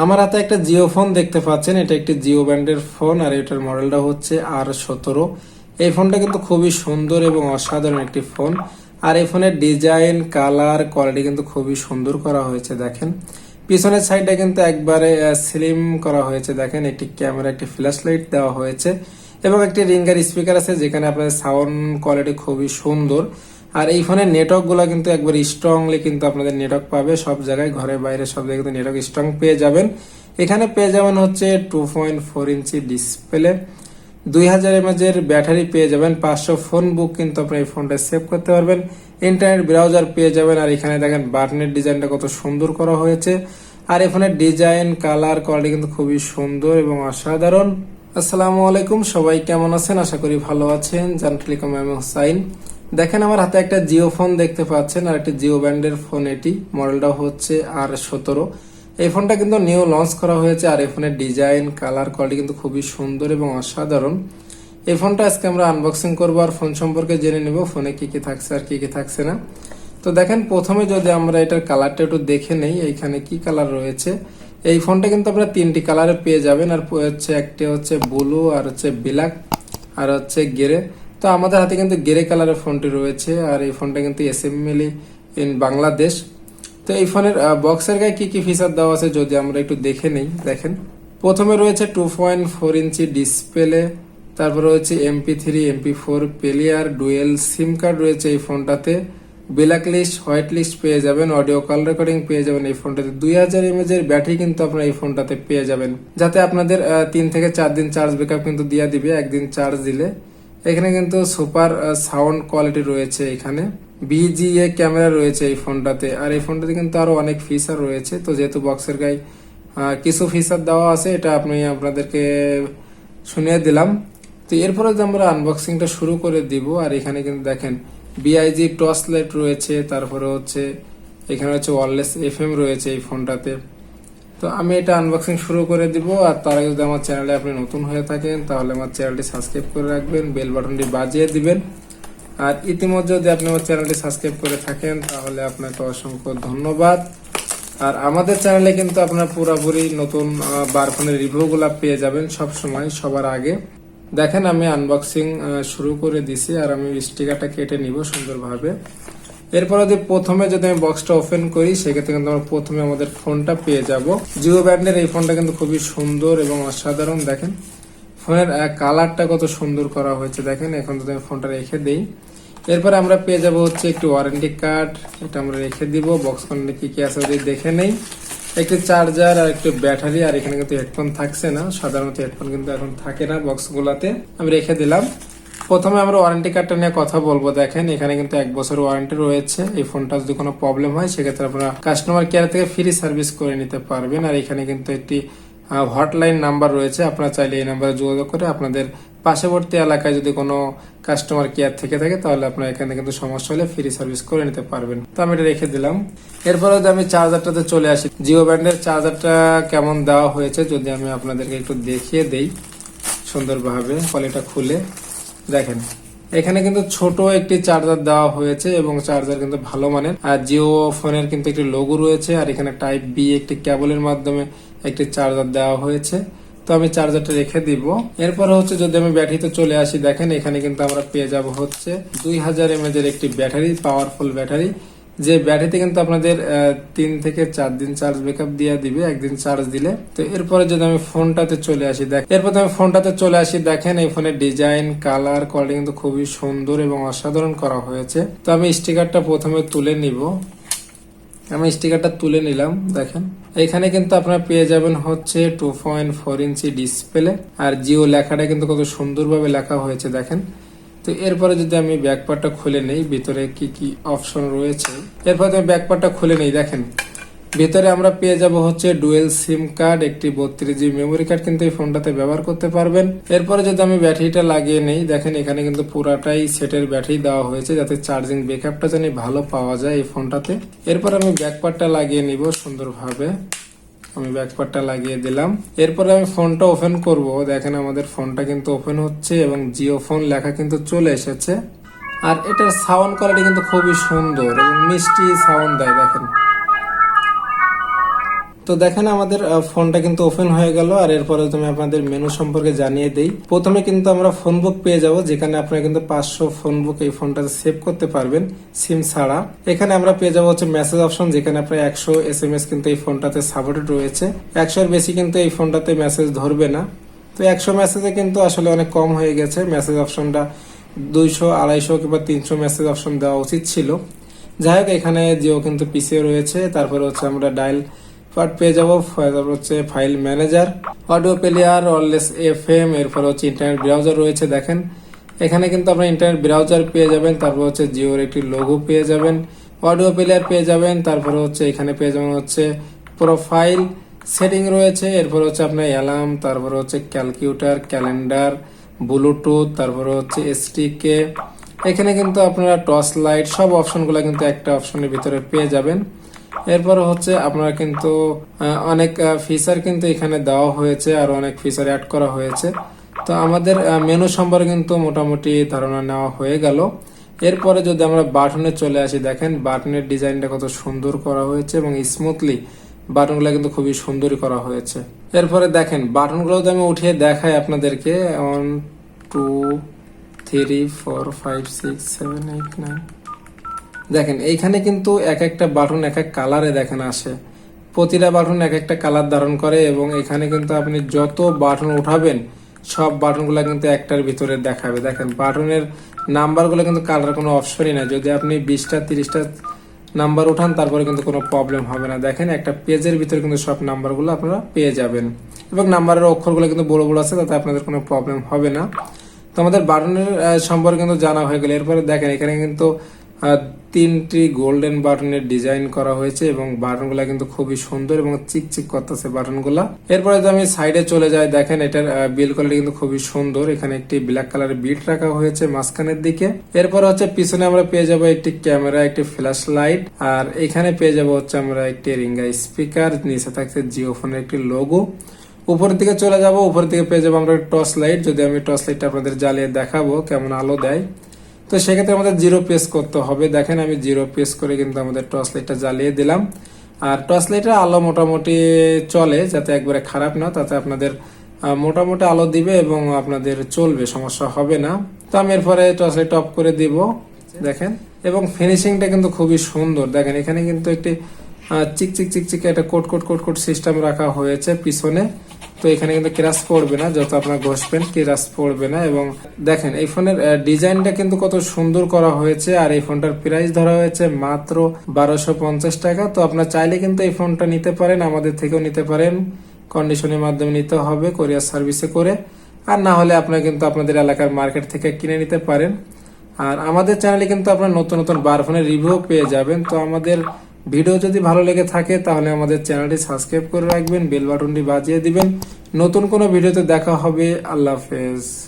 আমার হাতে একটা জিও ফোন দেখতে পাচ্ছেন। এটা একটি জিও ব্র্যান্ডের ফোন আর এটার মডেলটা হচ্ছে আর সতেরো। এই ফোনটা কিন্তু খুবই সুন্দর এবং অসাধারণ একটি ফোন। আর এই ফোনের ডিজাইন, কালার, কোয়ালিটি কিন্তু খুবই সুন্দর করা হয়েছে, দেখেন। পিছনের সাইডটা কিন্তু একবারে স্লিম করা হয়েছে, দেখেন। একটি ক্যামেরা, একটি ফ্ল্যাশ লাইট দেওয়া হয়েছে এবং একটি রিঙ্গার স্পিকার আছে, যেখানে আপনার সাউন্ড কোয়ালিটি খুবই সুন্দর। আর এই ফোনের নেটওয়ার্কগুলো কিন্তু একবার স্ট্রংলি কিন্তু আপনাদের নেটওয়ার্ক পাবে। সব জায়গায় ঘরে বাইরে সব জায়গায় কিন্তু নেটওয়ার্ক স্ট্রং পেয়ে যাবেন। এখানে পেয়ে যাবেন হচ্ছে two point four inch display দুই হাজার এর ব্যাটারি পেয়ে যাবেন। পাঁচশো ফোন বুক কিন্তু আপনি এই ফোনটা সেভ করতে পারবেন। ইন্টারনেট ব্রাউজার পেয়ে যাবেন। আর এখানে দেখেন বাটনের ডিজাইনটা কত সুন্দর করা হয়েছে। আর এই ফোনের ডিজাইন কালার কোয়ালিটি কিন্তু খুবই সুন্দর এবং অসাধারণ। আসসালামু আলাইকুম। সবাই কেমন আছেন? আশা করি ভালো আছেন। জান টেলিকম হুসাইন। দেখেন আমার হাতে একটা জিও ফোন দেখতে পাচ্ছেন, আর একটি জিও ব্র্যান্ডের ফোন এটি। মডেলটা হচ্ছে আর সতেরো। এই ফোনটা কিন্তু নিউ লঞ্চ করা হয়েছে, আর এই ফোনের ডিজাইন, কালার কোয়ালিটি কিন্তু খুবই সুন্দর এবং অসাধারণ। এই ফোনটা আজকে আমরা আনবক্সিং করব, আর ফোন সম্পর্কে জেনে নেব, ফোনে কি কি থাকছে আর কি কি থাকছে না। তো দেখেন, প্রথমে যদি আমরা এটার কালারটা একটু দেখে নেই, এইখানে কি কালার রয়েছে? এই ফোনটা কিন্তু আপনারা তিনটি কালারে পেয়ে যাবেন, আর হচ্ছে একটি হচ্ছে ব্লু, আর হচ্ছে ব্ল্যাক, আর হচ্ছে গেরে। তো আমাদের হাতে কিন্তু গেরে কালারের ফোনটি রয়েছে, আর এই ফোনটা কিন্তু এসএমএলি ইন বাংলাদেশ তো এই ফোনের বক্সের গায়ে কি কি ফিচার দেওয়া আছে যদি আমরা একটু দেখে নেই, দেখেন। প্রথমে রয়েছে two point four inch display তারপর রয়েছে MP three MP four player dual SIM card রয়েছে এই ফোনটাতে ব্ল্যাক লিস্ট হোয়াইট লিস্ট পেয়ে যাবেন অডিও কল রেকর্ডিং পেয়ে যাবেন এই ফোনটাতে দুই হাজার এর ব্যাটারি কিন্তু আপনারা এই ফোনটাতে পেয়ে যাবেন। যাতে আপনাদের তিন থেকে চার দিন চার্জ ব্যাকআপ কিন্তু দিয়ে দিবে, একদিন চার্জ দিলে। এখানে কিন্তু সুপার সাউন্ড কোয়ালিটি রয়েছে এখানে। বিজিএ ক্যামেরা রয়েছে এই ফোনটাতে, আর এই ফোনটাতে কিন্তু আরও অনেক ফিচার রয়েছে। তো যেহেতু বক্সের গায়ে কিছু ফিচার দেওয়া আছে, এটা আপনি আপনাদেরকে শুনিয়ে দিলাম। তো এরপরে যে আমরা আনবক্সিংটা শুরু করে দিব, আর এখানে কিন্তু দেখেন বিআইজি টর্চ লাইট রয়েছে, তারপরে হচ্ছে, এখানে হচ্ছে ওয়ারলেস এফএম রয়েছে এই ফোনটাতে। তো আমি এটা আনবক্সিং শুরু করে দিব, আর তার আগে যদি আমার চ্যানেলে আপনি নতুন হয়ে থাকেন, তাহলে আমার চ্যানেলটি সাবস্ক্রাইব করে রাখবেন বেল বাটনটি বাজিয়ে দিবেন। আর ইতিমধ্যে যদি আপনি আমার চ্যানেলটি সাবস্ক্রাইব করে থাকেন, তাহলে আপনাকে অসংখ্য ধন্যবাদ। আর আমাদের চ্যানেলে কিন্তু আপনার পুরোপুরি নতুন বারফোনের রিভিউগুলো পেয়ে যাবেন সব সময়, সবার আগে। দেখেন আমি আনবক্সিং শুরু করে দিছি, আর আমি স্টিকারটা কেটে নিব সুন্দরভাবে। এরপর যদি প্রথমে যদি আমি বক্সটা ওপেন করি, সেক্ষেত্রে কিন্তু আমরা প্রথমে আমাদের ফোনটা পেয়ে যাব। জিও ব্র্যান্ডের এই ফোনটা কিন্তু খুবই সুন্দর এবং অসাধারণ, দেখেন। ফোনের কালারটা কত সুন্দর করা হয়েছে, দেখেন। এখন যদি আমি ফোনটা রেখে দিই। এরপরে আমরা পেয়ে যাব হচ্ছে একটি ওয়ারেন্টি কার্ড এটা আমরা রেখে দিব। বক্স কন্টে কি কি আছে যদি দেখে নেই। একটি চার্জার আর একটি ব্যাটারি আর এখানে কিন্তু হেডফোন থাকছে না। সাধারণত হেডফোন কিন্তু এখন থাকে না বক্স গুলাতে। আমি রেখে দিলাম। প্রথমে আমরা ওয়ারেন্টি কার্ডটা নিয়ে কথা বলব। দেখেন, এখানে কিন্তু এক বছর ওয়ারেন্টি রয়েছে। এই ফোনটা যদি কোনো প্রবলেম হয়, সেক্ষেত্রে আপনারা কাস্টমার কেয়ার থেকে ফ্রি সার্ভিস করে নিতে পারবেন। আর এখানে কিন্তু একটি হটলাইন নাম্বার রয়েছে। আপনারা চাইলে এই নাম্বারে যোগাযোগ করে আপনাদের পার্শ্ববর্তী এলাকায় যদি কোনো কাস্টমার কেয়ার থেকে থাকে, তাহলে আপনারা এখানে কিন্তু সমস্যা হলে ফ্রি সার্ভিস করে নিতে পারবেন। তো আমি এটা রেখে দিলাম। এরপরে যদি আমি চার্জারটাতে চলে আসি জিও ব্যান্ডের চার্জারটা কেমন দেওয়া হয়েছে, যদি আমি আপনাদেরকে একটু দেখিয়ে দেই সুন্দরভাবে কলিটা খুলে। দেখেন, এখানে কিন্তু ছোট একটি চার্জার দেওয়া হয়েছে এবং চার্জার কিন্তু ভালো মানের। আর জিও ফোনের কিন্তু একটি লোগো রয়েছে আর এখানে টাইপ বি একটি ক্যাবলের মাধ্যমে একটি চার্জার দেওয়া হয়েছে। তো আমি চার্জারটা রেখে দিব। এরপর হচ্ছে যদি আমি ব্যাটারিতে চলে আসি, দেখেন এখানে কিন্তু আমরা পেয়ে যাব হচ্ছে দুই হাজার এমএজ এর একটি ব্যাটারি পাওয়ারফুল ব্যাটারি যে ব্যাটারিতে কিন্তু আপনাদের তিন থেকে চার দিন চার্জ ব্যাকআপ দিয়ে দিবে, একদিন চার্জ দিলে। তো এরপরে যদি আমি ফোনটাতে চলে আসি, দেখ, এরপর আমি ফোনটাতে চলে আসি, দেখেন এই ফোনের ডিজাইন কালার কোয়ালিটি কিন্তু খুবই সুন্দর এবং অসাধারণ করা হয়েছে। তো আমি স্টিকারটা প্রথমে তুলে নিব। আমি স্টিকারটা তুলে নিলাম, দেখেন। এখানে কিন্তু আপনারা পেয়ে যাবেন হচ্ছে two point four inch display আর জিও লেখাটা কিন্তু কত সুন্দরভাবে লেখা হয়েছে, দেখেন। তো এরপরে যদি আমি ব্যাকপার্টটা খুলে নেই, ভিতরে কি কি অপশন রয়েছে? এরপরে আমি ব্যাকপার্টটা খুলে নেই, দেখেন, ভিতরে আমরা পেয়ে যাব হচ্ছে ডুয়েল সিম কার্ড একটি বত্রিশ জিবি মেমোরি কার্ড কিন্তু এই ফোনটাতে ব্যবহার করতে পারবেন। এরপরে যদি আমি ব্যাটারিটা লাগিয়ে নেই, দেখেন, এখানে কিন্তু পুরাটাই সেটের ব্যাটারি দেওয়া হয়েছে যাতে চার্জিং ব্যাকআপটা যেন ভালো পাওয়া যায় এই ফোনটাতে এরপর আমি ব্যাকপার্টটা লাগিয়ে নিব সুন্দরভাবে। আমি ব্যাকপার্টটা লাগিয়ে দিলাম। এরপরে আমি ফোনটা ওপেন করব। দেখেন আমাদের ফোনটা কিন্তু ওপেন হচ্ছে এবং জিও ফোন লেখা কিন্তু চলে এসেছে। আর এটার সাউন্ড কোয়ালিটি কিন্তু খুবই সুন্দর এবং মিষ্টি সাউন্ড দেয়, দেখেন। তো দেখেন আমাদের ফোনটা কিন্তু ওপেন হয়ে গেল, আর এরপরে তুমি আপনাদের মেনু সম্পর্কে জানিয়ে দেই। প্রথমে কিন্তু আমরা ফোন বুক পেয়ে যাব, যেখানে আপনারা কিন্তু পাঁচশো ফোন বুক এই ফোনটাতে সেভ করতে পারবেন সিম ছাড়া। এখানে আমরা পেয়ে যাব হচ্ছে মেসেজ অপশন যেখানে আপনার একশো এস এম এস কিন্তু এই ফোনটাতে সাপোর্টেড রয়েছে। একশোর বেশি কিন্তু এই ফোনটাতে মেসেজ ধরবে না। তো একশো মেসেজে কিন্তু আসলে অনেক কম হয়ে গেছে। মেসেজ অপশনটা দুইশো, আড়াইশো কিংবা তিনশো মেসেজ অপশন দেওয়া উচিত ছিল। যাই হোক, এখানে জিও কিন্তু পিসিও রয়েছে। তারপরে হচ্ছে আমরা ডায়াল পার্ট পেয়ে যাব তারপর হচ্ছে ফাইল ম্যানেজার অডিও প্লেয়ার অনলেস এফ এম এরপর হচ্ছে ইন্টারনেট ব্রাউজার রয়েছে দেখেন এখানে কিন্তু আপনার ইন্টারনেট ব্রাউজার পেয়ে যাবেন, তারপর হচ্ছে জিওর একটি লোগো পেয়ে যাবেন। অডিও প্লেয়ার পেয়ে যাবেন, তারপরে হচ্ছে এখানে পেয়ে যাবেন হচ্ছে প্রোফাইল সেটিং রয়েছে, এরপর হচ্ছে আপনার অ্যালার্ম তারপর হচ্ছে ক্যালকুলেটর ক্যালেন্ডার ব্লুটুথ তারপরে হচ্ছে এসটিকে এখানে কিন্তু আপনারা টর্চ লাইট সব অপশনগুলো কিন্তু একটা অপশনের ভিতরে পেয়ে যাবেন। এরপর হচ্ছে আপনারা কিন্তু অনেক ফিচার কিন্তু এখানে দেওয়া হয়েছে আর অনেক ফিচার অ্যাড করা হয়েছে। তো আমাদের মেনু সম্পর্কে কিন্তু মোটামুটি ধারণা নেওয়া হয়ে গেল। এরপরে যদি আমরা বাটনে চলে আসি, দেখেন বাটনের ডিজাইনটা কত সুন্দর করা হয়েছে এবং স্মুথলি বাটনগুলো কিন্তু খুবই সুন্দরই করা হয়েছে। এরপরে দেখেন, বাটনগুলো যদি আমি উঠিয়ে দেখাই আপনাদেরকে one two three four five six seven eight nine দেখেন, এইখানে কিন্তু এক একটা বাটন, এক এক কালারে দেখেন আসে। প্রতিটা বাটন এক একটা কালার ধারণ করে এবং এখানে কিন্তু আপনি যত বাটন উঠাবেন, সব বাটনগুলো কিন্তু একটার ভিতরে দেখাবে। দেখেন, বাটনের নাম্বারগুলো কিন্তু কালার কোনো অপশনই না যদি আপনি বিশটা, তিরিশটা নাম্বার উঠান, তারপরে কিন্তু কোনো প্রবলেম হবে না। দেখেন, একটা পেজের ভিতরে কিন্তু সব নাম্বারগুলো আপনারা পেয়ে যাবেন। এবং নাম্বারের অক্ষরগুলো কিন্তু বড় বড় আছে, তাতে আপনাদের কোনো প্রবলেম হবে না। তো আমাদের বাটনের সম্পর্কে কিন্তু জানা হয়ে গেল। এরপরে দেখেন, এখানে কিন্তু তিনটি গোল্ডেন বাটনের ডিজাইন করা হয়েছে এবং বাটনগুলো কিন্তু খুবই সুন্দর এবং চিকচিক করতেছে বাটনগুলা এরপরে যদি আমি সাইডে চলে যাই, দেখেন এটার বিল কোয়ালিটি কিন্তু খুবই সুন্দর। এখানে একটি ব্ল্যাক কালারের বিট রাখা হয়েছে মাঝখানের দিকে। এরপর হচ্ছে পিছনে আমরা পেয়ে যাব একটি ক্যামেরা একটি ফ্ল্যাশ লাইট আর এখানে পেয়ে যাব হচ্ছে আমরা একটি রিঙ্গা স্পিকার নিচে থাকছে জিও ফোনের একটি লোগো উপরের দিকে চলে যাব, উপরের দিকে পেয়ে যাব আমরা টর্চ লাইট যদি আমি টর্চ লাইটটা আপনাদের জ্বালিয়ে দেখাবো, কেমন আলো দেয়। তো সেক্ষেত্রে আমাদের জিরো প্রেস করতে হবে। দেখেন আমি জিরো প্রেস করে কিন্তু আমাদের টর্চ লাইটটা জ্বালিয়ে দিলাম। আর টর্চ লাইটের আলো মোটামুটি চলে, যাতে একবারে খারাপ না, তাতে আপনাদের মোটামুটি আলো দিবে এবং আপনাদের চলবে, সমস্যা হবে না। তো আমি এরপরে টর্চ লাইট অফ করে দিব, দেখেন। এবং ফিনিশিংটা কিন্তু খুবই সুন্দর। দেখেন এখানে কিন্তু একটি আহ, চিকচিক চিকচিক একটা coat coat coat coat system রাখা হয়েছে পিছনে। তো এখানে কিন্তু ক্রাশ পড়বে না যত আপনার ঘষবেন ক্রাশ পড়বে না। এবং দেখেন এই ফোনের ডিজাইনটা কিন্তু কত সুন্দর করা হয়েছে। আর এই ফোনটার প্রাইস ধরা হয়েছে মাত্র বারোশো পঞ্চাশ টাকা। তো আপনার চাইলে কিন্তু এই ফোনটা নিতে পারেন আমাদের থেকেও নিতে পারেন। কন্ডিশনের মাধ্যমে নিতে হবে কোরিয়ার সার্ভিসে করে। আর না হলে আপনারা কিন্তু আপনাদের এলাকার মার্কেট থেকে কিনে নিতে পারেন। আর আমাদের চ্যানেলে কিন্তু আপনার নতুন নতুন বার ফোনের রিভিউ পেয়ে যাবেন। তো আমাদের ভিডিও যদি ভালো লেগে থাকে, তাহলে আমাদের চ্যানেলটি সাবস্ক্রাইব করে রাখবেন, বেল বাটনটি বাজিয়ে দিবেন। নতুন কোনো ভিডিওতে দেখা হবে। আল্লাহ হাফেজ।